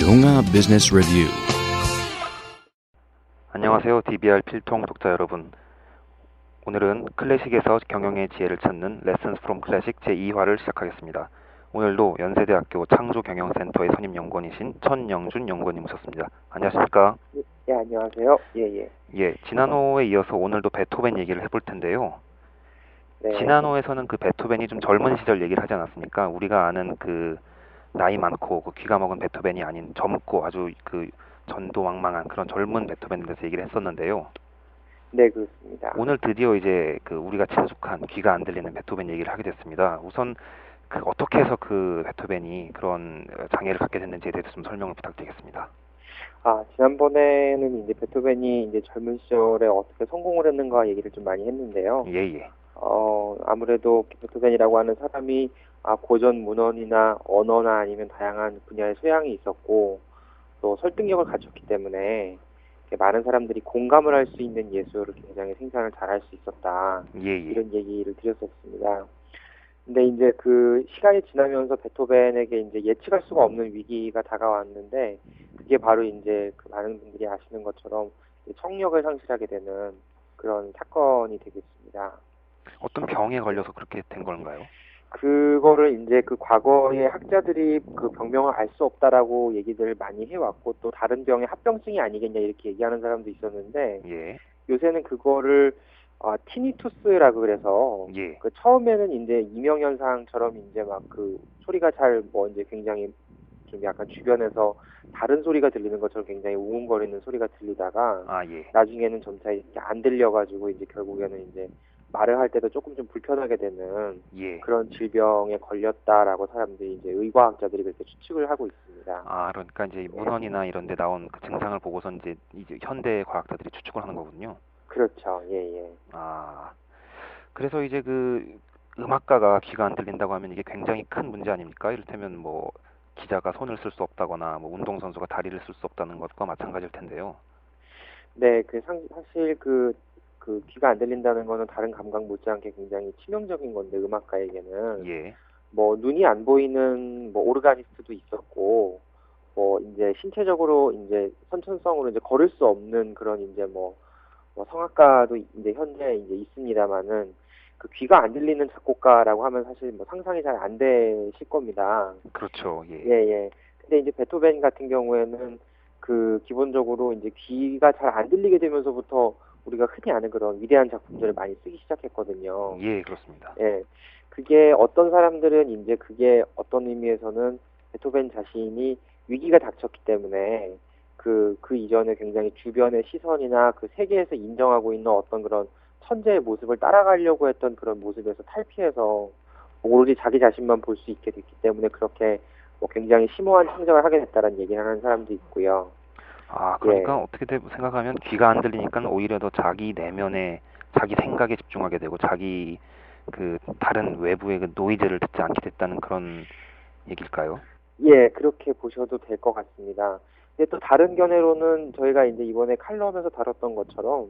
동아 비즈니스 리뷰 안녕하세요. DBR 필통 독자 여러분. 오늘은 클래식에서 경영의 지혜를 찾는 레슨스 프롬 클래식 제2화를 시작하겠습니다. 오늘도 연세대학교 창조경영센터의 선임 연구원이신 천영준 연구원님 오셨습니다. 안녕하십니까? 예, 안녕하세요. 예, 예. 예, 지난호에 이어서 오늘도 베토벤 얘기를 해볼 텐데요. 네. 지난호에서는 그 베토벤이 좀 젊은 시절 얘기를 하지 않았습니까? 우리가 아는 그 나이 많고 그 귀가 먹은 베토벤이 아닌 젊고 아주 그 전도망망한 그런 젊은 베토벤에 대해서 얘기를 했었는데요. 네, 그렇습니다. 오늘 드디어 이제 그 우리가 친숙한 귀가 안 들리는 베토벤 얘기를 하게 됐습니다. 우선 그 어떻게 해서 그 베토벤이 그런 장애를 갖게 됐는지에 대해서 좀 설명을 부탁드리겠습니다. 아, 지난번에는 이제 베토벤이 이제 젊은 시절에 어떻게 성공을 했는가 얘기를 좀 많이 했는데요. 예, 예. 어, 아무래도 베토벤이라고 하는 사람이 아, 고전 문헌이나 언어나 아니면 다양한 분야의 소양이 있었고 또 설득력을 갖췄기 때문에 많은 사람들이 공감을 할 수 있는 예술을 굉장히 생산을 잘 할 수 있었다. 예, 예. 이런 얘기를 드렸었습니다. 근데 이제 그 시간이 지나면서 베토벤에게 이제 예측할 수가 없는 위기가 다가왔는데 그게 바로 이제 그 많은 분들이 아시는 것처럼 청력을 상실하게 되는 그런 사건이 되겠습니다. 어떤 병에 걸려서 그렇게 된 건가요? 그거를 이제 그 과거에 학자들이 그 병명을 알 수 없다라고 얘기들 많이 해왔고 또 다른 병의 합병증이 아니겠냐 이렇게 얘기하는 사람도 있었는데 예, 요새는 그거를 아, 티니투스라고 그래서 예, 그 처음에는 이제 이명 현상처럼 이제 막 그 소리가 잘 뭐 이제 굉장히 좀 약간 주변에서 다른 소리가 들리는 것처럼 굉장히 우웅거리는 소리가 들리다가 아, 예, 나중에는 점차 이렇게 안 들려가지고 이제 결국에는 이제 말을 할 때도 조금 좀 불편하게 되는 예. 그런 질병에 걸렸다라고 사람들이 이제 의과학자들이 그렇게 추측을 하고 있습니다. 아, 그러니까 이제 문헌이나 이런 데 나온 그 증상을 보고서 이제 이제 현대 과학자들이 추측을 하는 거군요. 그렇죠. 예, 예. 아, 그래서 이제 그 음악가가 귀가 안 들린다고 하면 이게 굉장히 큰 문제 아닙니까? 이를테면 뭐 기자가 손을 쓸 수 없다거나 뭐 운동선수가 다리를 쓸 수 없다는 것과 마찬가지일 텐데요. 네, 그 상, 사실 그, 그 귀가 안 들린다는 거는 다른 감각 못지않게 굉장히 치명적인 건데 음악가에게는 예, 뭐 눈이 안 보이는 뭐 오르가니스트도 있었고 뭐 이제 신체적으로 이제 선천성으로 이제 걸을 수 없는 그런 이제 뭐, 뭐 성악가도 이제 현재 이제 있습니다만은 그 귀가 안 들리는 작곡가라고 하면 사실 뭐 상상이 잘 안 되실 겁니다. 그렇죠. 예, 예, 예. 근데 이제 베토벤 같은 경우에는 그 기본적으로 이제 귀가 잘 안 들리게 되면서부터 우리가 흔히 아는 그런 위대한 작품들을 많이 쓰기 시작했거든요. 예, 그렇습니다. 예. 그게 어떤 사람들은 이제 그게 어떤 의미에서는 베토벤 자신이 위기가 닥쳤기 때문에 그, 그 이전에 굉장히 주변의 시선이나 그 세계에서 인정하고 있는 어떤 그런 천재의 모습을 따라가려고 했던 그런 모습에서 탈피해서 오로지 자기 자신만 볼 수 있게 됐기 때문에 그렇게 뭐 굉장히 심오한 창작을 하게 됐다는 얘기를 하는 사람도 있고요. 아, 그러니까 예. 어떻게 돼- 생각하면 귀가 안 들리니까 오히려 더 자기 내면에 자기 생각에 집중하게 되고 자기 그 다른 외부의 그 노이즈를 듣지 않게 됐다는 그런 얘기일까요? 예, 그렇게 보셔도 될 것 같습니다. 근데 또 다른 견해로는 저희가 이제 이번에 칼럼에서 다뤘던 것처럼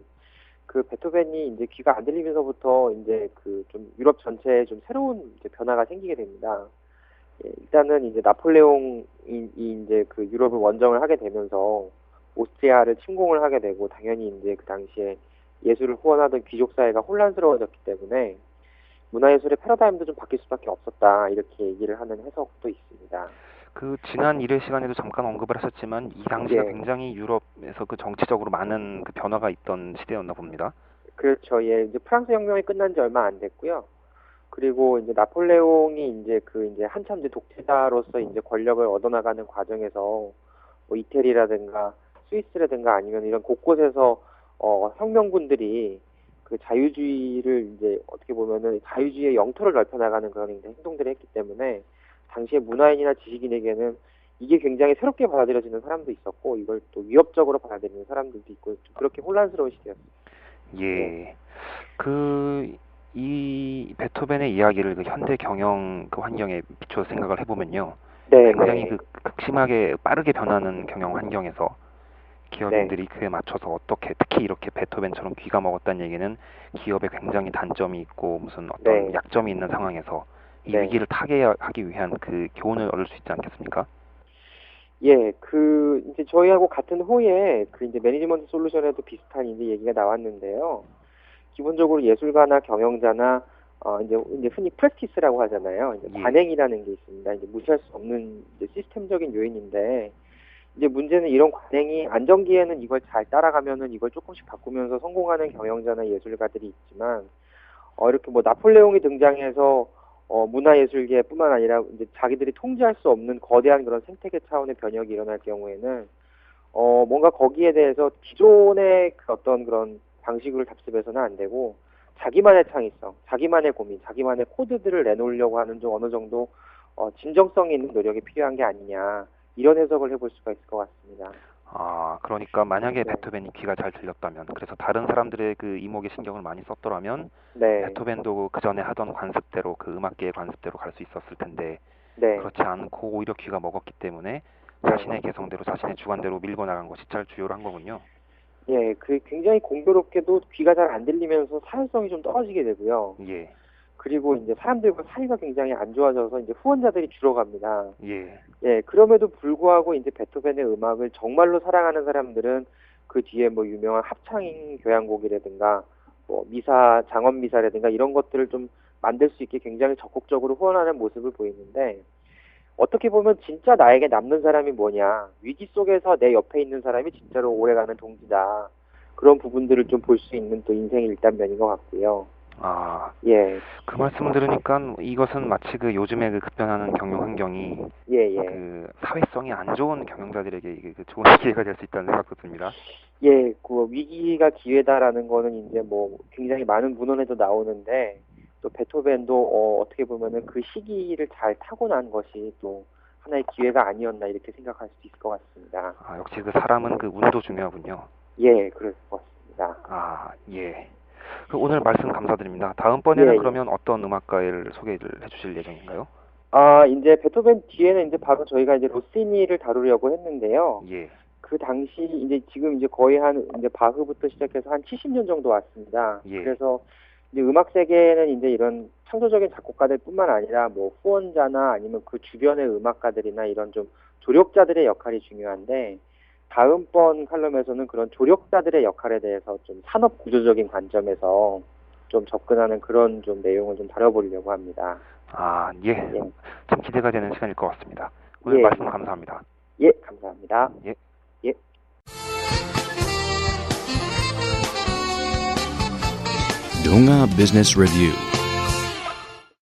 그 베토벤이 이제 귀가 안 들리면서부터 이제 그 좀 유럽 전체에 좀 새로운 변화가 생기게 됩니다. 예, 일단은 이제 나폴레옹이 이 이제 그 유럽을 원정을 하게 되면서 오스트리아를 침공을 하게 되고 당연히 이제 그 당시에 예술을 후원하던 귀족 사회가 혼란스러워졌기 때문에 문화예술의 패러다임도 좀 바뀔 수밖에 없었다 이렇게 얘기를 하는 해석도 있습니다. 그 지난 일회 시간에도 잠깐 언급을 하셨지만 이 당시가 예. 굉장히 유럽에서 그 정치적으로 많은 그 변화가 있던 시대였나 봅니다. 그렇죠. 예, 이제 프랑스 혁명이 끝난 지 얼마 안 됐고요. 그리고 이제 나폴레옹이 이제 그 이제 한참 이제 독재자로서 이제 권력을 얻어나가는 과정에서 뭐 이태리라든가 스위스라든가 아니면 이런 곳곳에서 어 혁명군들이 그 자유주의를 이제 어떻게 보면은 자유주의의 영토를 넓혀나가는 그런 행동들을 했기 때문에 당시에 문화인이나 지식인에게는 이게 굉장히 새롭게 받아들여지는 사람도 있었고 이걸 또 위협적으로 받아들이는 사람들도 있고 좀 그렇게 혼란스러운 시대였어요. 예. 그, 이 베토벤의 이야기를 그 현대 경영 그 환경에 비춰서 생각을 해보면요. 네, 굉장히 네. 그 극심하게 빠르게 변하는 경영 환경에서 기업인들이 네. 그에 맞춰서 어떻게 특히 이렇게 베토벤처럼 귀가 먹었다는 얘기는 기업에 굉장히 단점이 있고 무슨 어떤 네. 약점이 있는 상황에서 이 네. 위기를 타개하기 위한 그 교훈을 얻을 수 있지 않겠습니까? 예, 그 이제 저희하고 같은 호에 그 이제 매니지먼트 솔루션에도 비슷한 이제 얘기가 나왔는데요. 기본적으로 예술가나 경영자나 어 이제 이제 흔히 프랙티스라고 하잖아요. 이제 예. 관행이라는 게 있습니다. 이제 무시할 수 없는 이제 시스템적인 요인인데 이제 문제는 이런 관행이 안정기에는 이걸 잘 따라가면은 이걸 조금씩 바꾸면서 성공하는 경영자나 예술가들이 있지만 어 이렇게 뭐 나폴레옹이 등장해서 어, 문화예술계뿐만 아니라 이제 자기들이 통제할 수 없는 거대한 그런 생태계 차원의 변혁이 일어날 경우에는 어, 뭔가 거기에 대해서 기존의 그 어떤 그런 방식을 답습해서는 안 되고 자기만의 창의성, 자기만의 고민, 자기만의 코드들을 내놓으려고 하는 좀 어느 정도 어, 진정성 있는 노력이 필요한 게 아니냐 이런 해석을 해볼 수가 있을 것 같습니다. 아, 그러니까 만약에 네. 베토벤이 귀가 잘 들렸다면, 그래서 다른 사람들의 그 이목에 신경을 많이 썼더라면, 네, 베토벤도 그 전에 하던 관습대로, 그 음악계의 관습대로 갈 수 있었을 텐데, 네, 그렇지 않고 오히려 귀가 먹었기 때문에 자신의 개성대로, 자신의 주관대로 밀고 나간 것이 잘 주요를 한 거군요. 예, 그 굉장히 공교롭게도 귀가 잘 안 들리면서 사회성이 좀 떨어지게 되고요. 예, 그리고 이제 사람들과 사이가 굉장히 안 좋아져서 이제 후원자들이 줄어갑니다. 예, 예, 그럼에도 불구하고 이제 베토벤의 음악을 정말로 사랑하는 사람들은 그 뒤에 뭐 유명한 합창인 교향곡이라든가 뭐 미사, 장원 미사라든가 이런 것들을 좀 만들 수 있게 굉장히 적극적으로 후원하는 모습을 보이는데 어떻게 보면 진짜 나에게 남는 사람이 뭐냐 위기 속에서 내 옆에 있는 사람이 진짜로 오래가는 동지다 그런 부분들을 좀 볼 수 있는 또 인생의 일단면인 것 같고요. 아, 예, 그 말씀 들으니까 이것은 마치 그 요즘에 그 급변하는 경영 환경이 예, 예. 그 사회성이 안 좋은 경영자들에게 이게 그 좋은 기회가 될 수 있다는 생각도 듭니다. 예, 그 위기가 기회다라는 거는 이제 뭐 굉장히 많은 문헌에도 나오는데 또 베토벤도 어, 어떻게 보면은 그 시기를 잘 타고난 것이 또 하나의 기회가 아니었나 이렇게 생각할 수 있을 것 같습니다. 아, 역시 그 사람은 그 운도 중요하군요. 예, 그럴 것 같습니다. 아, 예. 그 오늘 말씀 감사드립니다. 다음번에는 예, 예. 그러면 어떤 음악가를 소개를 해주실 예정인가요? 아, 이제 베토벤 뒤에는 이제 바로 저희가 이제 로시니를 다루려고 했는데요. 예, 그 당시 이제 지금 이제 거의 한 이제 바흐부터 시작해서 한 70년 정도 왔습니다. 예. 그래서 이제 음악 세계에는 이제 이런 창조적인 작곡가들뿐만 아니라 뭐 후원자나 아니면 그 주변의 음악가들이나 이런 좀 조력자들의 역할이 중요한데 다음번 칼럼에서는 그런 조력자들의 역할에 대해서 좀 산업 구조적인 관점에서 좀 접근하는 그런 좀 내용을 좀 다뤄보려고 합니다. 아, 예. 예. 참 기대가 되는 시간일 것 같습니다. 오늘 예. 말씀 감사합니다. 예, 감사합니다. 예. 예. Donga Business Review.